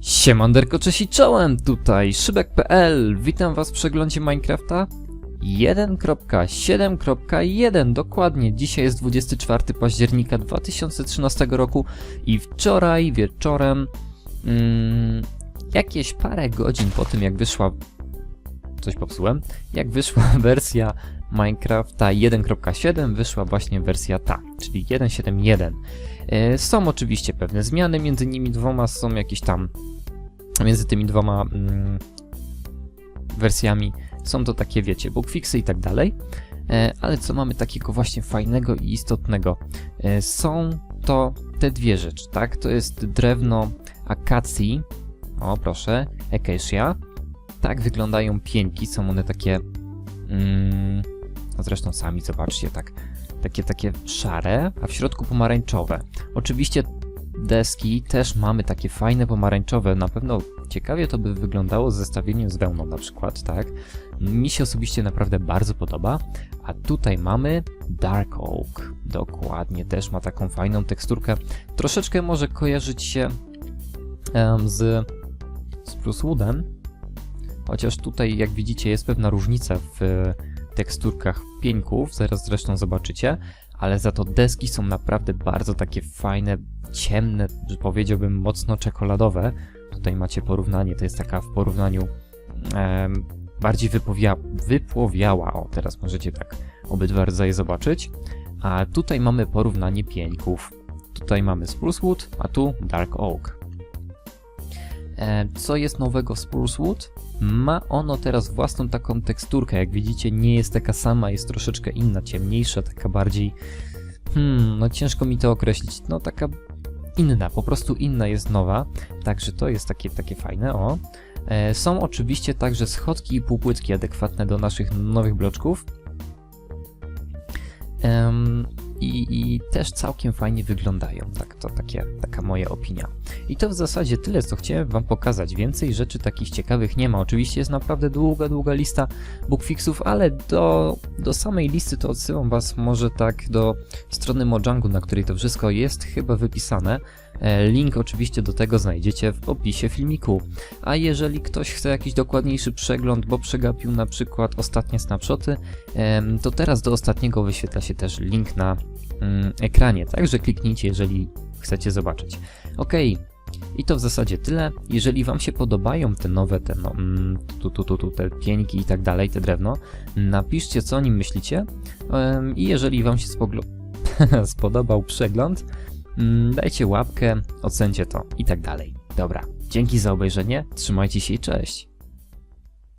Siemanderko, cześć i czołem, tutaj szybek.pl, witam was w przeglądzie Minecrafta 1.7.1, dokładnie, dzisiaj jest 24 października 2013 roku i wczoraj wieczorem, mm, jakieś parę godzin po tym jak wyszła, coś popsułem, jak wyszła wersja Minecrafta 1.7, wyszła właśnie wersja ta, czyli 1.7.1. E, Są oczywiście pewne zmiany między nimi dwoma, są jakieś tam między tymi dwoma mm, wersjami są to takie, wiecie, bugfixy i tak dalej. E, Ale co mamy takiego właśnie fajnego i istotnego? E, Są to te dwie rzeczy, tak? To jest drewno akacji, o proszę, acacia. Tak wyglądają pieńki, są one takie, mm, zresztą sami zobaczcie, tak, takie, takie szare, a w środku pomarańczowe. Oczywiście deski też mamy takie fajne pomarańczowe. Na pewno ciekawie to by wyglądało z zestawieniem z wełną na przykład, tak? Mi się osobiście naprawdę bardzo podoba. A tutaj mamy Dark Oak. Dokładnie, też ma taką fajną teksturkę. Troszeczkę może kojarzyć się em, z Spruce Woodem. Chociaż tutaj, jak widzicie, jest pewna różnica w teksturkach pieńków. Zaraz zresztą zobaczycie. Ale za to deski są naprawdę bardzo takie fajne, ciemne, powiedziałbym mocno czekoladowe. Tutaj macie porównanie, to jest taka w porównaniu em, bardziej wypowia, wypłowiała. O, teraz możecie tak obydwa rodzaje zobaczyć. A tutaj mamy porównanie pieńków. Tutaj mamy Spruce Wood, a tu Dark Oak. E, Co jest nowego w Spruce Wood? Ma ono teraz własną taką teksturkę. Jak widzicie, nie jest taka sama, jest troszeczkę inna, ciemniejsza, taka bardziej. Hmm, no ciężko mi to określić. No taka inna, po prostu inna jest nowa. Także to jest takie, takie fajne, o. E, Są oczywiście także schodki i półpłytki adekwatne do naszych nowych bloczków. Em, i, I też całkiem fajnie wyglądają. Tak, to takie, taka moja opinia. I to w zasadzie tyle, co chciałem Wam pokazać. Więcej rzeczy takich ciekawych nie ma. Oczywiście jest naprawdę długa, długa lista bookfixów, ale do, do samej listy to odsyłam Was może tak do strony Mojangu, na której to wszystko jest chyba wypisane. E, Link oczywiście do tego znajdziecie w opisie filmiku. A jeżeli ktoś chce jakiś dokładniejszy przegląd, bo przegapił na przykład ostatnie snapshoty, to teraz do ostatniego wyświetla się też link na mm, ekranie, także kliknijcie, jeżeli chcecie zobaczyć. Ok, i to w zasadzie tyle. Jeżeli Wam się podobają te nowe, te, no, mm, tu, tu, tu, tu, te pieńki i tak dalej, te drewno, napiszcie co o nim myślicie. I jeżeli Wam się spoglo- spodobał przegląd, dajcie łapkę, ocencie to i tak dalej. Dobra, dzięki za obejrzenie, trzymajcie się i cześć.